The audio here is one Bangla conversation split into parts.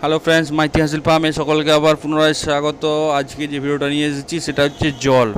হ্যালো ফ্রেন্ডস মাইতি হাসিল ফার্মে সকলকে আবার পুনরায় স্বাগত। আজকে যে ভিডিওটা নিয়ে এসেছি, সেটা হচ্ছে জল।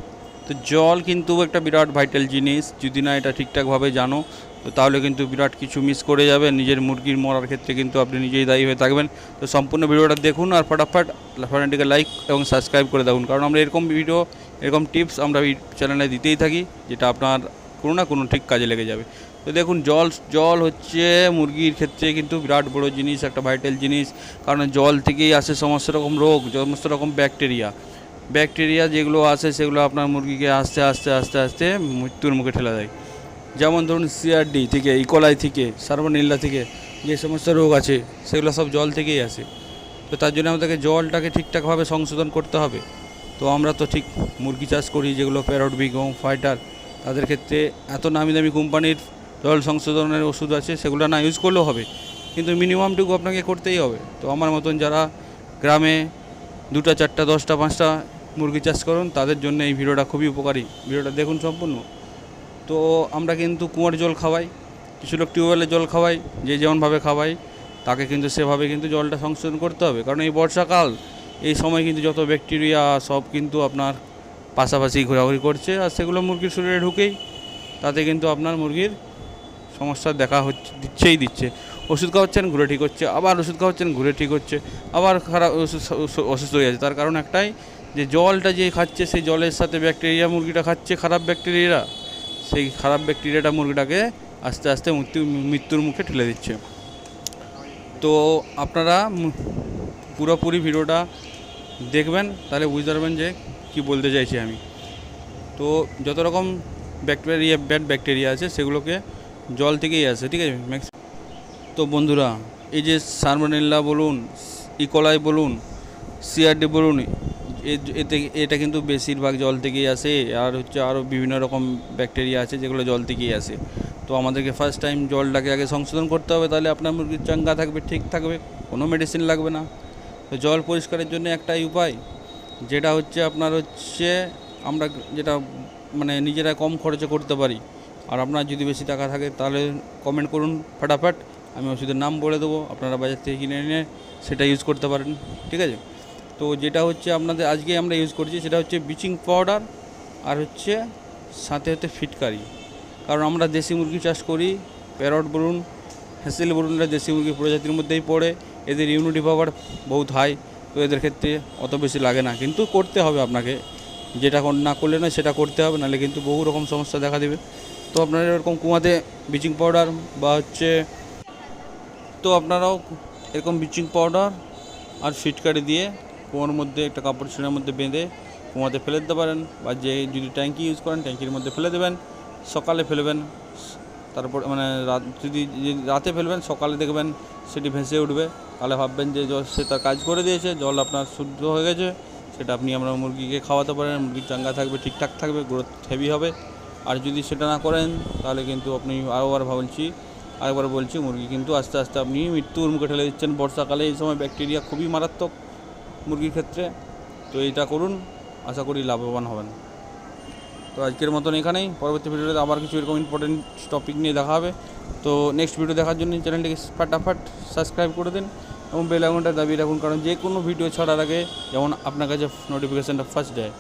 তো জল কিন্তু একটা বিরাট ভাইটাল জিনিস। যদি না এটা ঠিকঠাকভাবে জানো, তো তাহলে কিন্তু বিরাট কিছু মিস করে যাবে। নিজের মুরগির মরার ক্ষেত্রে কিন্তু আপনি নিজেই দায়ী হয়ে থাকবেন। তো সম্পূর্ণ ভিডিওটা দেখুন আর ফটাফট চ্যানেলটিকে লাইক এবং সাবস্ক্রাইব করে দেখুন কারণ আমরা এরকম ভিডিও এরকম টিপস আমরা চ্যানেলে দিতেই থাকি, যেটা আপনার কোনো না কোনো ঠিক কাজে লেগে যাবে। তো দেখুন, জল জল হচ্ছে মুরগির ক্ষেত্রে কিন্তু বিরাট বড় জিনিস, একটা ভাইটাল জিনিস। কারণ জল থেকেই আসে সমস্ত রকম রোগ, সমস্ত রকম ব্যাকটেরিয়া ব্যাকটেরিয়া যেগুলো আসে, সেগুলো আপনার মুরগিকে আস্তে আস্তে আস্তে আস্তে মৃত্যুর মুখে ঠেলে দেয়। যেমন ধরুন সিআরডি থেকে ইকোলাই থেকে সার্বনিল্লা থেকে, যে সমস্ত রোগ আছে, সেগুলো সব জল থেকেই আসে। তো তার জন্য আমাদেরকে জলটাকে ঠিকঠাকভাবে সংশোধন করতে হবে। তো আমরা তো ঠিক মুরগি চাষ করি, যেগুলো প্যারট বিগম ফাইটার তাদের ক্ষেত্রে এত নামি দামি কোম্পানির জল সংশোধনের ওষুধ আছে, সেগুলো না ইউজ করলেও হবে। কিন্তু মিনিমামটুকু আপনাকে করতেই হবে। তো আমার মতন যারা গ্রামে দুটা, চারটা, দশটা, পাঁচটা মুরগি চাষ করুন, তাদের জন্য এই ভিডিওটা খুবই উপকারী। ভিডিওটা দেখুন সম্পূর্ণ। তো আমরা কিন্তু কুয়োর জল খাওয়াই, কিছু লোক টিউবওয়েলের জল খাওয়াই, যে যেমনভাবে খাওয়াই, তাকে কিন্তু সেভাবে কিন্তু জলটা সংশোধন করতে হবে। কারণ এই বর্ষাকাল, এই সময় কিন্তু যত ব্যাকটেরিয়া সব কিন্তু আপনার পাশাপাশি ঘোরাঘুরি করছে, আর সেগুলো মুরগির শরীরে ঢুকেই তাতে কিন্তু আপনার মুরগির সমস্যা দেখা হচ্ছে, দিচ্ছেই দিচ্ছে। ওষুধ খাওয়াচ্ছেন ঘুরে ঠিক হচ্ছে, আবার ওষুধ খাওয়াচ্ছেন ঘুরে ঠিক হচ্ছে, আবার খারাপ অসুস্থ হয়ে যাচ্ছে। তার কারণ একটাই, যে জলটা যে খাচ্ছে, সেই জলের সাথে ব্যাকটেরিয়া মুরগিটা খাচ্ছে খারাপ ব্যাকটেরিয়ারা, সেই খারাপ ব্যাকটেরিয়াটা মুরগিটাকে আস্তে আস্তে মৃত্যু, মৃত্যুর মুখে ঠেলে দিচ্ছে। তো আপনারা পুরোপুরি ভিডিওটা দেখবেন, তাহলে বুঝতে পারবেন যে কি বলতে চাইছি আমি? তো যত রকম ব্যাকটেরিয়া ব্যাড ব্যাকটেরিয়া আছে, সেগুলোকে জল থেকেই আসে, ঠিক আছে? ম্যাক্স তো বন্ধুরা, এই যে সার্মোনেল্লা বলুন ইকোলাই বলুন সিআরডি বলুন এতে, এটা কিন্তু বেশিরভাগ জল থেকেই আসে, আর হচ্ছে আরও বিভিন্ন রকম ব্যাকটেরিয়া আছে যেগুলো জল থেকেই আসে। তো আমাদেরকে ফার্স্ট টাইম জলটাকে আগে সংশোধন করতে হবে, তাহলে আপনার মুরগির চাঙ্গা থাকবে, ঠিক থাকবে, কোনো মেডিসিন লাগবে না। তো জল পরিষ্কারের জন্য একটাই উপায় যেটা হচ্ছে আপনার হচ্ছে আমরা যেটা মানে নিজেরা কম খরচে করতে পারি। আর আপনার যদি বেশি টাকা থাকে তাহলে কমেন্ট করুন ফাটাফাট। আমি ওষুধের নাম বলে দেবো, আপনারা বাজার থেকে কিনে এনে সেটা ইউজ করতে পারেন, ঠিক আছে? তো যেটা হচ্ছে আপনাদের আজকে আমরা ইউজ করছি সেটা হচ্ছে ব্লিচিং পাউডার আর হচ্ছে সাথে হচ্ছে ফিটকারি কারণ আমরা দেশি মুরগি চাষ করি প্যারট বলুন হ্যাসেল বলুন, এরা দেশি মুরগি প্রজাতির মধ্যেই পড়ে, এদের ইমিউনিটি পাওয়ার বহুত হাই তো এদের ক্ষেত্রে অত বেশি লাগে না। কিন্তু করতে হবে আপনাকে। যেটা না করলে না সেটা করতে হবে, নাহলে কিন্তু বহু রকম সমস্যা দেখা দেবে। তো আপনারা এরকম কুয়াতে ব্লিচিং পাউডার বা হচ্ছে তো আপনারাও এরকম ব্লিচিং পাউডার আর ফিটকারি দিয়ে কুয়োর মধ্যে একটা কাপড় ছিঁড়ার মধ্যে বেঁধে কুয়াতে ফেলে দিতে পারেন। বা যে যদি ট্যাঙ্কি ইউজ করেন, ট্যাঙ্কির মধ্যে ফেলে দেবেন, সকালে ফেলবেন। তারপর মানে যদি রাতে ফেলবেন, সকালে দেখবেন সেটি ভেসে উঠবে। তাহলে ভাববেন যে জল সে তার কাজ করে দিয়েছে, জল আপনার শুদ্ধ হয়ে গেছে, সেটা আপনি আমরা মুরগিকে খাওয়াতে পারেন, মুরগির চাঙ্গা থাকবে, ঠিকঠাক থাকবে গ্রোথ হেভি হবে। আর যদি সেটা না করেন, তাহলে কিন্তু আপনি আরেকবার ভাবছি আরেকবার বলছি, মুরগি কিন্তু আস্তে আস্তে আপনি মৃত্যুর মুখে ঠেলে দিচ্ছেন বর্ষাকালে এই সময় ব্যাকটেরিয়া খুবই মারাত্মক মুরগির ক্ষেত্রে। তো এইটা করুন, আশা করি লাভবান হবেন। তো আজকের মতন এখানেই। পরবর্তী ভিডিওতে আবার কিছু এরকম ইম্পর্টেন্ট টপিক নিয়ে দেখা হবে। তো নেক্সট ভিডিও দেখার জন্য চ্যানেলটিকে ফাটাফাট সাবস্ক্রাইব করে দিন এবং বেল আইকনটা দাবিয়ে রাখুন। কারণ যে কোনো ভিডিও ছাড়ার আগে যেমন আপনার কাছে নোটিফিকেশানটা ফার্স্ট দেয়